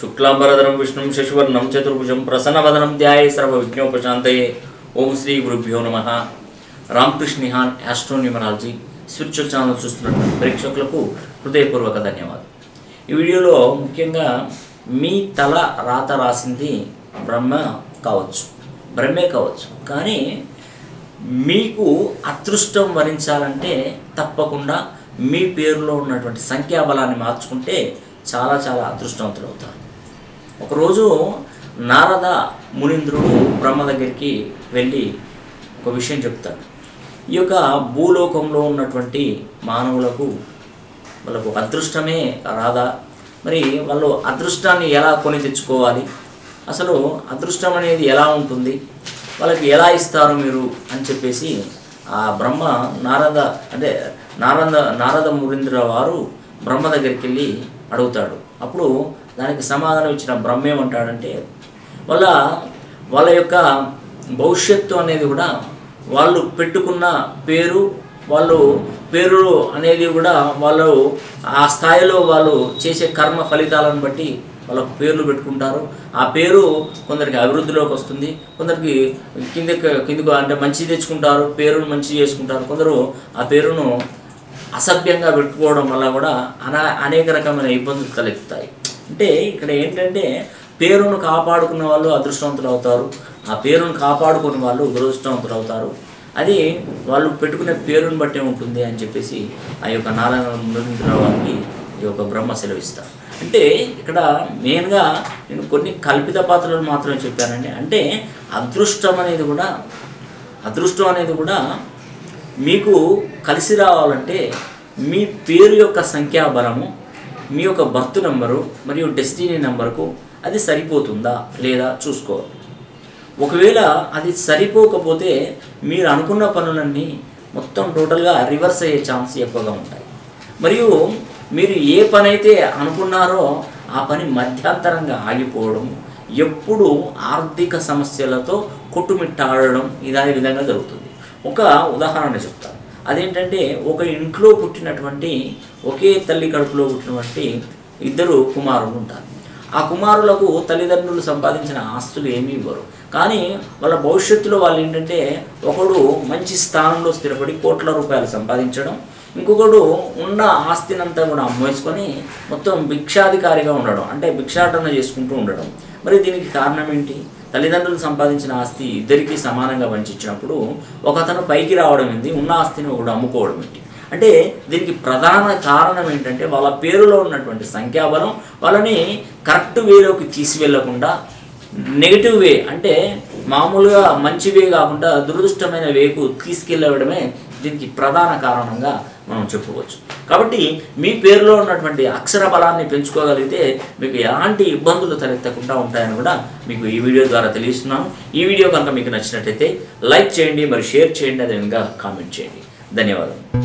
శుక్లాంబరధరం విష్ణుం శశివర్ణం చతుర్భుజం ప్రసన్నవదనం ధ్యాయ సర్వ విజ్ఞోపశాంతయే ఓం శ్రీ గురుభ్యో నమ. Ramakrishna Nihan astronumerology spiritual channel చూస్తున్నటువంటి ప్రేక్షకులకు హృదయపూర్వక ధన్యవాదాలు. ఈ వీడియోలో ముఖ్యంగా మీ తల రాత రాసింది బ్రహ్మ కావచ్చు బ్రహ్మే కావచ్చు. కానీ మీకు అదృష్టం వరించాలంటే తప్పకుండా మీ పేరులో ఉన్నటువంటి సంఖ్యాబలాన్ని మార్చుకుంటే చాలా చాలా అదృష్టవంతులు అవుతారు. ఒకరోజు నారద మునీంద్రుడు బ్రహ్మ దగ్గరికి వెళ్ళి ఒక విషయం చెప్తాడు. ఈ యొక్క భూలోకంలో ఉన్నటువంటి మానవులకు వాళ్ళకు అదృష్టమే రాదా? మరి వాళ్ళు అదృష్టాన్ని ఎలా కొని తెచ్చుకోవాలి? అసలు అదృష్టం అనేది ఎలా ఉంటుంది? వాళ్ళకి ఎలా ఇస్తారు మీరు అని చెప్పేసి ఆ బ్రహ్మ నారద అంటే నారద నారద మురీంద్ర వారు బ్రహ్మ దగ్గరికి వెళ్ళి అడుగుతాడు. అప్పుడు దానికి సమాధానం ఇచ్చిన బ్రహ్మ ఏమంటాడంటే వాళ్ళ వాళ్ళ యొక్క భవిష్యత్తు అనేది కూడా వాళ్ళు పెట్టుకున్న పేరు వాళ్ళు పేరు అనేది కూడా వాళ్ళు ఆ స్థాయిలో వాళ్ళు చేసే కర్మ ఫలితాలను బట్టి వాళ్ళకు పేర్లు పెట్టుకుంటారు. ఆ పేరు కొందరికి అభివృద్ధిలోకి వస్తుంది. కొందరికి కిందకి కిందకు అంటే మంచి తెచ్చుకుంటారు పేరును మంచి చేసుకుంటారు. కొందరు ఆ పేరును అసభ్యంగా పెట్టుకోవడం వల్ల కూడా అనా అనేక రకమైన ఇబ్బందులు తలెత్తుతాయి. అంటే ఇక్కడ ఏంటంటే పేరును కాపాడుకున్న వాళ్ళు అదృష్టవంతులు అవుతారు. ఆ పేరును కాపాడుకునే వాళ్ళు దురదృష్టవంతులు అవుతారు. అది వాళ్ళు పెట్టుకునే పేరుని బట్టే ఉంటుంది అని చెప్పేసి ఆ యొక్క నారాయణ మురళీధర వారికి ఈ యొక్క బ్రహ్మ సెలవిస్తారు. అంటే ఇక్కడ మెయిన్గా నేను కొన్ని కల్పిత పాత్రలు మాత్రమే చెప్పానండి. అంటే అదృష్టం అనేది కూడా అదృష్టం అనేది కూడా మీకు కలిసి రావాలంటే మీ పేరు యొక్క సంఖ్యాబలము మీ యొక్క బర్త్ నెంబరు మరియు డెస్టినీ నెంబర్కు అది సరిపోతుందా లేదా చూసుకోవాలి. ఒకవేళ అది సరిపోకపోతే మీరు అనుకున్న పనులన్నీ మొత్తం టోటల్గా రివర్స్ అయ్యే ఛాన్స్ ఎక్కువగా ఉంటాయి. మరియు మీరు ఏ పని అయితే అనుకున్నారో ఆ పని మధ్యాంతరంగా ఆగిపోవడం ఎప్పుడు ఆర్థిక సమస్యలతో కొట్టుమిట్టాడడం ఇదే విధంగా జరుగుతుంది. ఒక ఉదాహరణ చెప్తాను. అదేంటంటే ఒక ఇంట్లో పుట్టినటువంటి ఒకే తల్లి కడుపులో పుట్టినటువంటి ఇద్దరు కుమారులు ఉంటారు. ఆ కుమారులకు తల్లిదండ్రులు సంపాదించిన ఆస్తులు ఏమీ ఇవ్వరు. కానీ వాళ్ళ భవిష్యత్తులో వాళ్ళు ఏంటంటే ఒకడు మంచి స్థానంలో స్థిరపడి కోట్ల రూపాయలు సంపాదించడం ఇంకొకడు ఉన్న ఆస్తినంతా కూడా అమ్మేసుకొని మొత్తం భిక్షాధికారిగా ఉండడం అంటే భిక్షాటన చేసుకుంటూ ఉండడం. మరి దీనికి కారణం ఏంటి? తల్లిదండ్రులు సంపాదించిన ఆస్తి ఇద్దరికీ సమానంగా పంచిచ్చినప్పుడు ఒకతను పైకి రావడం ఏంటి ఉన్న ఆస్తిని ఒకడు అమ్ముకోవడం ఏంటి? అంటే దీనికి ప్రధాన కారణం ఏంటంటే వాళ్ళ పేరులో ఉన్నటువంటి సంఖ్యాబలం వాళ్ళని కరెక్ట్ వేలోకి తీసుకెళ్ళకుండా నెగిటివ్ వే అంటే మామూలుగా మంచి వే కాకుండా దురదృష్టమైన వేకు తీసుకెళ్ళడమే దీనికి ప్రధాన కారణంగా మనం చెప్పుకోవచ్చు కాబట్టి మీ పేరులో ఉన్నటువంటి అక్షర బలాన్ని పెంచుకోగలిగితే మీకు ఎలాంటి ఇబ్బందులు తలెత్తకుండా ఉంటాయని కూడా మీకు ఈ వీడియో ద్వారా తెలియజేస్తున్నాను ఈ వీడియో కనుక మీకు నచ్చినట్టయితే లైక్ చేయండి మరి షేర్ చేయండి అదేవిధంగా కామెంట్ చేయండి. ధన్యవాదాలు